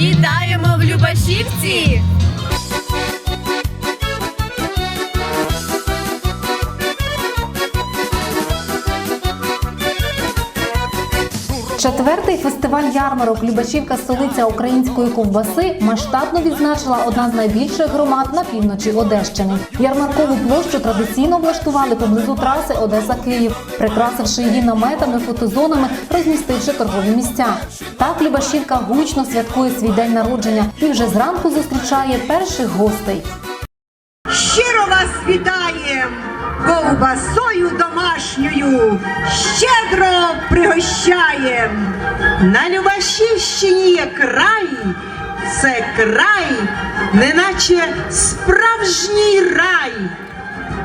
Вітаємо в Любашівці! Четвертий фестиваль ярмарок Любачівка столиця української ковбаси масштабно відзначила одна з найбільших громад на півночі Одещини. Ярмаркову площу традиційно облаштували поблизу траси Одеса-Київ, прикрасивши її наметами, фотозонами, розмістивши торгові місця. Так Любашівка гучно святкує свій день народження і вже зранку зустрічає перших гостей. Щиро вас вітаєм домашньою, щедро пригощаєм. На Любашівщині є край, це край, неначе справжній рай.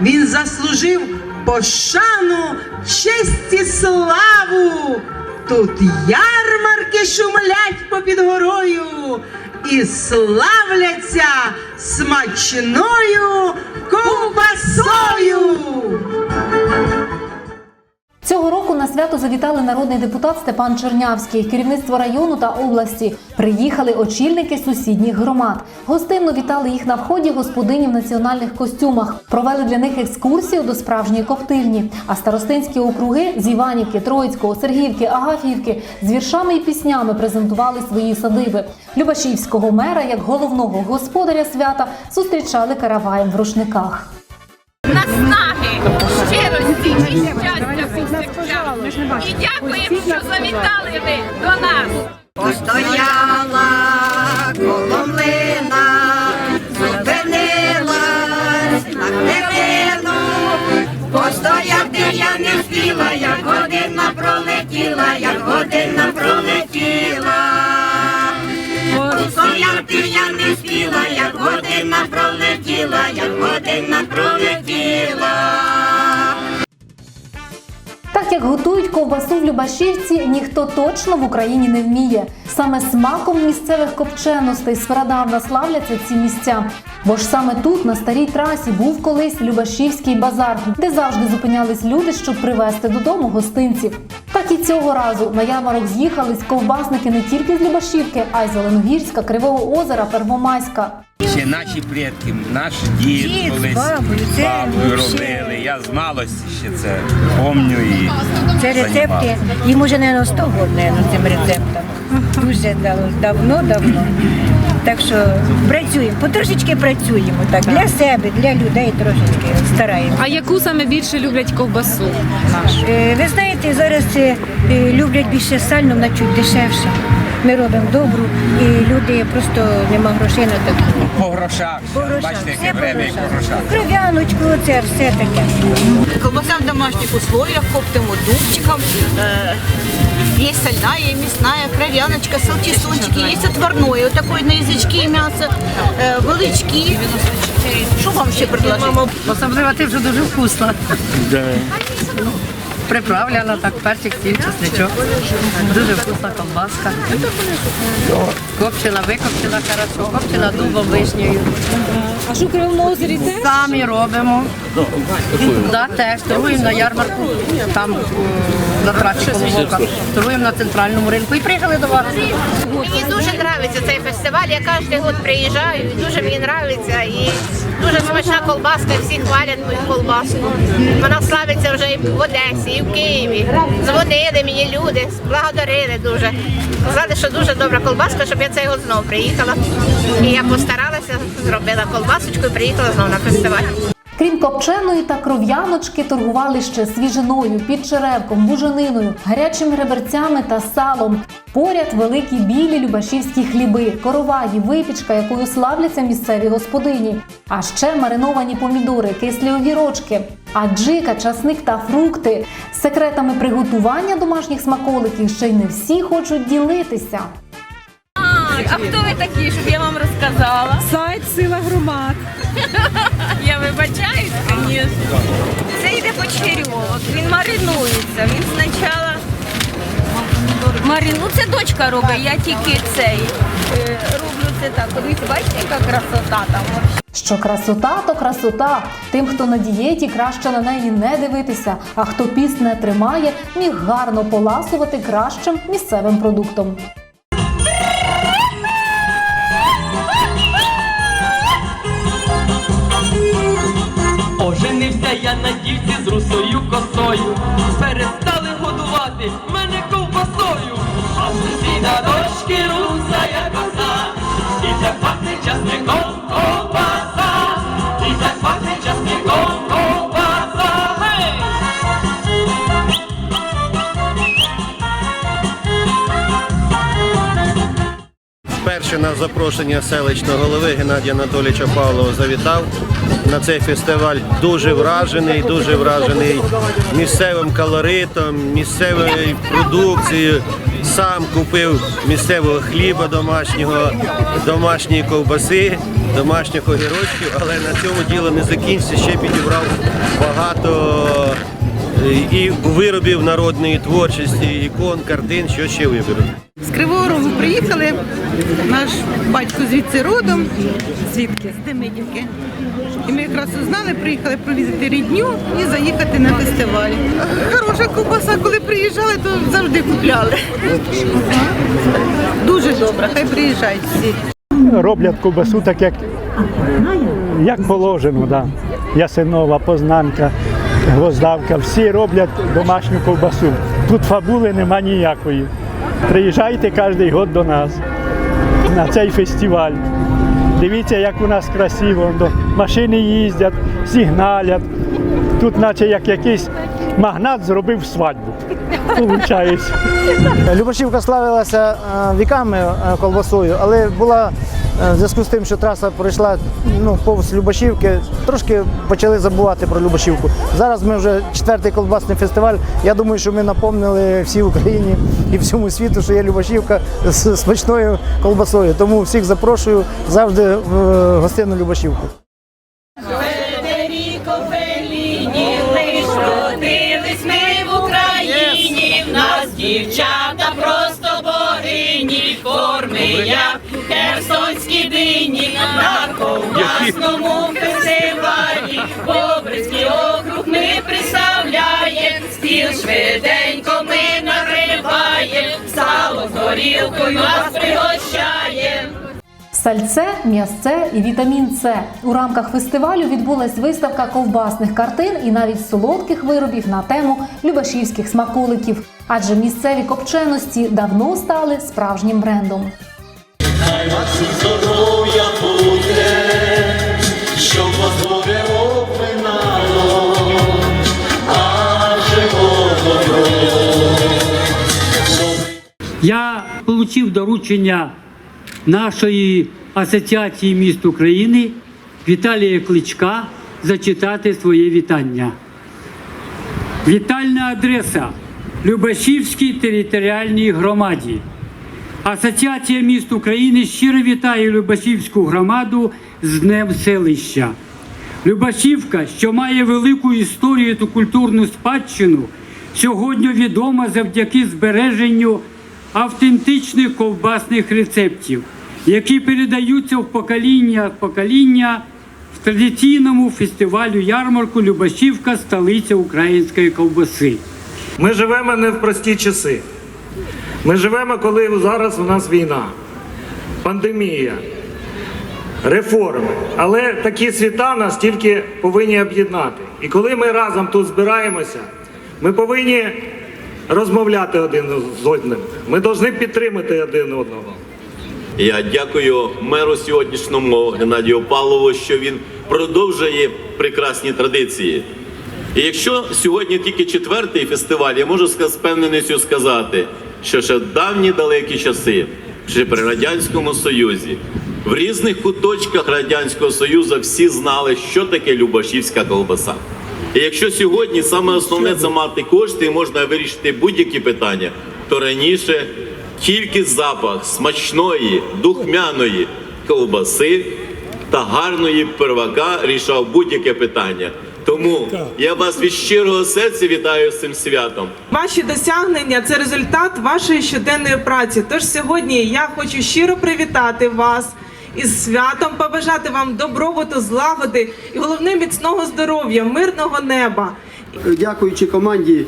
Він заслужив пошану, честь і славу. Тут ярмарки шумлять попід горою і славляться смачною ковбасою. Цього року на свято завітали народний депутат Степан Чернявський, керівництво району та області. Приїхали очільники сусідніх громад. Гостинно вітали їх на вході господині в національних костюмах. Провели для них екскурсію до справжньої коптильні. А старостинські округи з Іванівки, Троїцького, Сергіївки, Агафіївки з віршами і піснями презентували свої садиби. Любашівського мера, як головного господаря свята, зустрічали караваєм в рушниках. Наснаги, щирості щастя. І дякуємо, що завітали ви до нас. Постояла коло млина, зупинилась на хвилину. Постояти я не встигла, як година пролетіла, як година пролетіла. Постояти я не встигла, як година пролетіла, як година пролетіла. Так як готують ковбасу в Любашівці, ніхто точно в Україні не вміє. Саме смаком місцевих копченостей спрадавна славляться ці місця. Бо ж саме тут, на старій трасі, був колись Любашівський базар, де завжди зупинялись люди, щоб привезти додому гостинців. Так і цього разу на ярмарок з'їхались ковбасники не тільки з Любашівки, а й Зеленогірська, Кривого озера, Первомайська. Ще наші предки, наш дід, Дід колись бабою, це бабою робили. Я з малості ще це помню і Це рецепти, їм уже не 100 років, наверное, цим рецептам. Дуже давно-давно. Так що працюємо, потрошечки працюємо так, для себе, для людей трошечки стараємося. А яку саме більше люблять ковбасу нашу? Е, Ви знаєте, зараз е, е, люблять більше сальну, вона чуть дешевше. Ми робимо добру, і люди просто нема грошей на таку. По грошах. По грошах, Бачите, все яке по время і по грошах. грошах. Кров'яночку, оце все таке. Колбаса в домашних условиях, коптимо дубчиком. Есть сальная, мясная, кровяночка, салтисончики, есть отварное, вот такое на язычки мясо, э, вылычки. Что вам ще предложить? Особливо тим, що дуже вкусно. Приправлена так, перчик, сіль, чесничок. Дуже вкусна колбаска. Копчена, викопчена хорошо, копчена дубом вишнею. А що Кривому озері теж? Самі робимо. Да, теж торгуємо на ярмарку, там е, на трасі Коломока. Торгуємо на центральному ринку і приїхали до вас. Мені дуже подобається цей фестиваль. Я кожен год приїжджаю, і дуже мені подобається. І дуже смачна колбаска, і всі хвалять мою колбаску. Вона славиться вже і в Одесі, і в Києві. Дзвонили мені люди, благодарили дуже. Сказали, що дуже добра колбаска, щоб я цей год знову приїхала. І я постаралася, зробила колбасочку і приїхала знову на фестиваль. Крім копченої та кров'яночки, торгували ще свіжиною, підчеревком, бужениною, гарячими реберцями та салом. Поряд великі білі любашівські хліби, короваї, випічка, якою славляться місцеві господині. А ще мариновані помідори, кислі огірочки, аджика, часник та фрукти. Секретами приготування домашніх смаколиків ще й не всі хочуть ділитися. А хто ви такі, щоб я вам розказала? Сайт Сила громад. Я вибачаюсь, звісно. Це йде почерьовок, він маринується. Він спочатку Марін, ну це дочка робить, я тільки цей е, роблю це так. Дивіться, бачите, яка красота там. Що красота, то красота. Тим, хто на дієті, краще на неї не дивитися. А хто піст не тримає, міг гарно поласувати кращим місцевим продуктом. Оженився я на дівці з русою косою. Перестали годувати мене ковбасою. А сусіда дочки русая коса. І так пахне часником ковбаса. І так пахне часником ковбаса. Перше на запрошення селищного голови Геннадія Анатолійовича Павлова завітав на цей фестиваль. Дуже вражений, дуже вражений місцевим колоритом, місцевою продукцією. Сам купив місцевого хліба домашнього, домашньої ковбаси, домашніх огірочків, але на цьому діло не закінчиться. Ще підібрав багато і виробів народної творчості, ікон, картин, що ще виберу. З Кривого Рогу приїхали. Наш батько звідси родом. Звідки? З Демидівки. І ми якраз узнали, приїхали провідати рідню і заїхати на фестиваль. Хороша ковбаса, коли приїжджали, то завжди купляли. Дуже добра, хай приїжджають всі. роблять ковбасу так, як, як положено. Да. Ясинова, Познанка, Гвоздавка. Всі роблять домашню ковбасу. Тут фабули нема ніякої. Приїжджайте кожен год до нас на цей фестиваль. Дивіться, як у нас красиво. Машини їздять, сигналять. Тут, наче як якийсь магнат зробив свадьбу. Получається. Любашівка славилася е, віками е, колбасою, але була в зв'язку з тим, що траса пройшла ну, повз Любашівки, трошки почали забувати про Любашівку. Зараз ми вже четвертий колбасний фестиваль. Я думаю, що ми напомнили всій Україні і всьому світу, що є Любашівка з смачною колбасою. Тому всіх запрошую завжди в е, гостинну Любашівку. Федеріко Феліні, лиш родились ми в Україні, в нас дівчата просто богині, форми як херсонські дині, на ковбасному фестивалі, Бобрицький округ ми представляємо, стіл швиденько ми накриваємо, сало з горілкою вас пригощаємо. Сальце, м'ясце і вітамін С. У рамках фестивалю відбулась виставка ковбасних картин і навіть солодких виробів на тему любашівських смаколиків. Адже місцеві копченості давно стали справжнім брендом. Хай вас всім здоров'я Я отримав доручення нашої асоціації міст України Віталія Кличка зачитати своє вітання. Вітальна адреса Любашівській територіальній громаді. Асоціація міст України щиро вітає Любашівську громаду з Днем селища. Любашівка, що має велику історію та культурну спадщину, сьогодні відома завдяки збереженню автентичних ковбасних рецептів, які передаються в покоління в покоління в традиційному фестивалю ярмарку Любашівка столиця української ковбаси. Ми живемо не в прості часи. Ми живемо, коли зараз у нас війна, пандемія, реформи. Але такі свята нас тільки повинні об'єднати. І коли ми разом тут збираємося, ми повинні розмовляти один з одним. Ми повинні підтримати один одного. Я дякую меру сьогоднішньому Геннадію Павлову, що він продовжує прекрасні традиції. І якщо сьогодні тільки четвертий фестиваль, я можу з певненістю сказати, що ще в давні далекі часи, ще при Радянському Союзі, в різних куточках Радянського Союзу всі знали, що таке Любашівська колбаса. І якщо сьогодні саме основне це мати кошти і можна вирішити будь-які питання, то раніше тільки запах смачної, духмяної ковбаси та гарної первака рішав будь-яке питання. Тому я вас від щирого серця вітаю з цим святом. Ваші досягнення це результат вашої щоденної праці. Тож сьогодні я хочу щиро привітати вас із святом, побажати вам добробуту, злагоди і головне міцного здоров'я, мирного неба. Дякуючи команді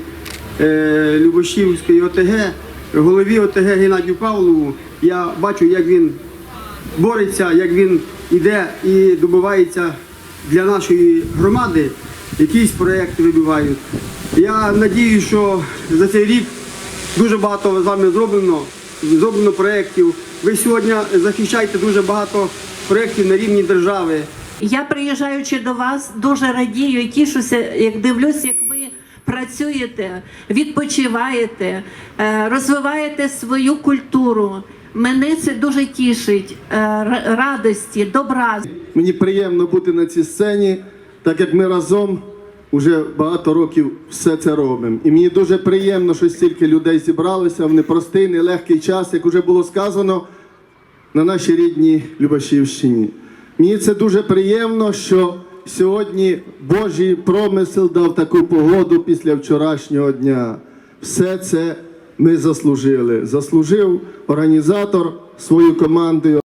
е, Любошівської ОТГ, голові ОТГ Геннадію Павлову, я бачу, як він бореться, як він іде і добивається для нашої громади якісь проекти вибивають. Я надію, що за цей рік дуже багато з вами зроблено, зроблено проєктів. Ви сьогодні захищаєте дуже багато проєктів на рівні держави. Я приїжджаючи до вас, дуже радію і тішуся, як дивлюсь, як ви працюєте, відпочиваєте, е, розвиваєте свою культуру. Мене це дуже тішить е, радості, добра. Мені приємно бути на цій сцені, так як ми разом вже багато років все це робимо. І мені дуже приємно, що стільки людей зібралося в непростий, нелегкий час, як вже було сказано, на нашій рідній Любашівщині. Мені це дуже приємно, що сьогодні Божий промисел дав таку погоду після вчорашнього дня. Все це ми заслужили. Заслужив організатор свою командою.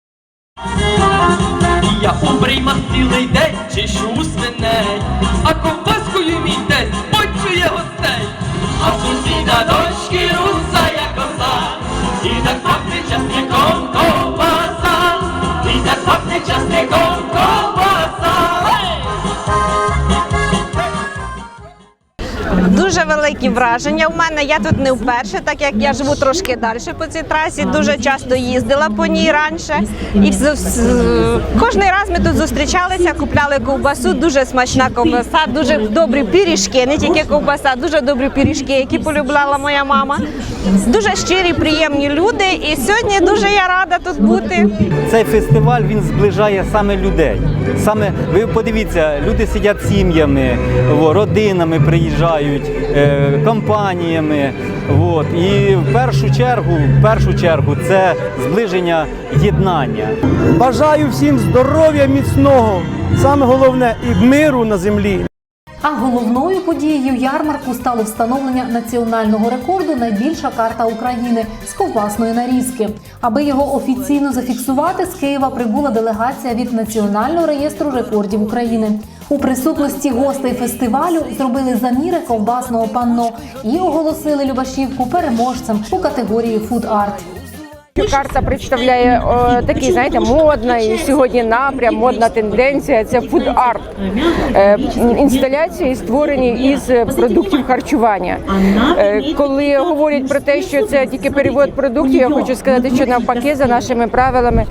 Великі враження в мене. Я тут не вперше, так як я живу трошки далі по цій трасі. Дуже часто їздила по ній раніше. І кожний раз ми тут зустрічалися, купляли ковбасу. Дуже смачна ковбаса, дуже добрі пиріжки, не тільки ковбаса, дуже добрі пиріжки, які полюбляла моя мама. Дуже щирі, приємні люди. І сьогодні дуже я рада тут бути. Цей фестиваль він зближає саме людей. Саме ви подивіться, люди сидять сім'ями, родинами приїжджають, е, компаніями. От. І в першу чергу, в першу чергу, це зближення єднання. Бажаю всім здоров'я міцного, саме головне і миру на землі. А головною подією ярмарку стало встановлення національного рекорду найбільша карта України з ковбасної нарізки. Аби його офіційно зафіксувати, з Києва прибула делегація від Національного реєстру рекордів України. У присутності гостей фестивалю зробили заміри ковбасного панно і оголосили Любашівку переможцем у категорії фуд арт. Карта представляє о, такий, знаєте, модний сьогодні напрям, модна тенденція. Це фуд-арт. Е, інсталяції створені із продуктів харчування. Е, коли говорять про те, що це тільки перевод продуктів, я хочу сказати, що навпаки, за нашими правилами,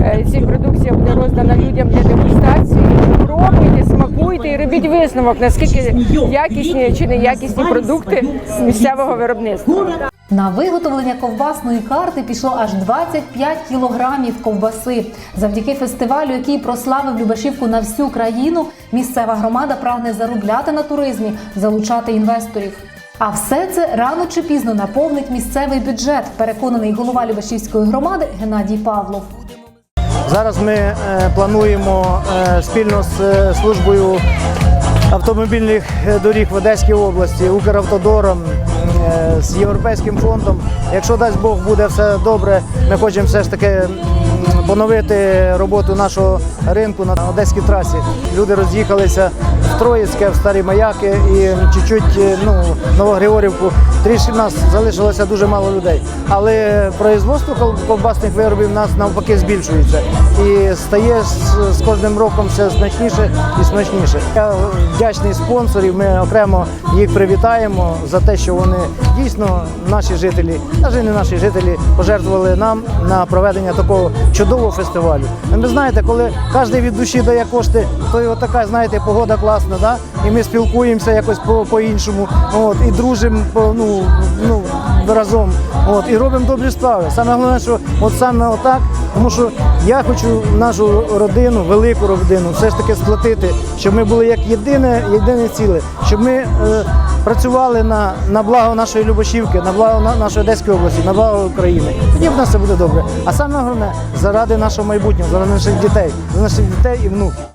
е, ці продукція буде роздана людям для дегустації. Пробуйте, смакуйте і робіть висновок, наскільки якісні чи неякісні продукти місцевого виробництва. На виготовлення ковбасної карти пішло аж 25 кілограмів ковбаси. Завдяки фестивалю, який прославив Любашівку на всю країну, місцева громада прагне заробляти на туризмі, залучати інвесторів. А все це рано чи пізно наповнить місцевий бюджет, переконаний голова Любашівської громади Геннадій Павлов. Зараз ми е, плануємо е, спільно з е, службою автомобільних доріг в Одеській області, Укравтодором, з Європейським фондом. Якщо дасть Бог буде все добре, ми хочемо все ж таки поновити роботу нашого ринку на одеській трасі. Люди роз'їхалися в Троїцьке, в Старі Маяки і чуть-чуть ну, Новогригорівку. Трішки в нас залишилося дуже мало людей. Але производство ковбасних виробів у нас навпаки збільшується і стає з, кожним роком все смачніше і смачніше. Я вдячний спонсорів. Ми окремо їх привітаємо за те, що вони дійсно наші жителі, навіть не наші жителі, пожертвували нам на проведення такого чудового фестивалю. Ви знаєте, коли кожен від душі дає кошти, то і така, знаєте, погода класна, да? і ми спілкуємося якось по- по-іншому, от, і дружимо по- ну, разом, от, і робимо добрі справи. Саме головне, що от саме отак, тому що я хочу нашу родину, велику родину, все ж таки сплатити, щоб ми були як єдине, єдине ціле, щоб ми е, працювали на, на благо нашої Любашівки, на благо на, нашої Одеської області, на благо України. Тоді в нас все буде добре. А саме головне, заради нашого майбутнього, заради наших дітей, за наших дітей і внуків.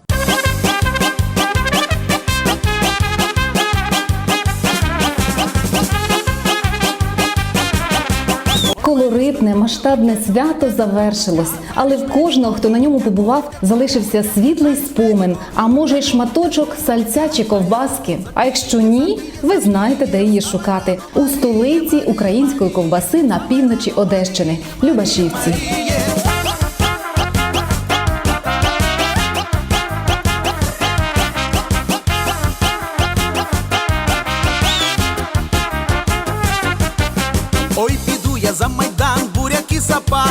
Колоритне, масштабне свято завершилось, але в кожного, хто на ньому побував, залишився світлий спомин, а може й шматочок сальця чи ковбаски. А якщо ні, ви знаєте, де її шукати у столиці української ковбаси на півночі Одещини Любашівці. Herkese meydan buraya ki sapar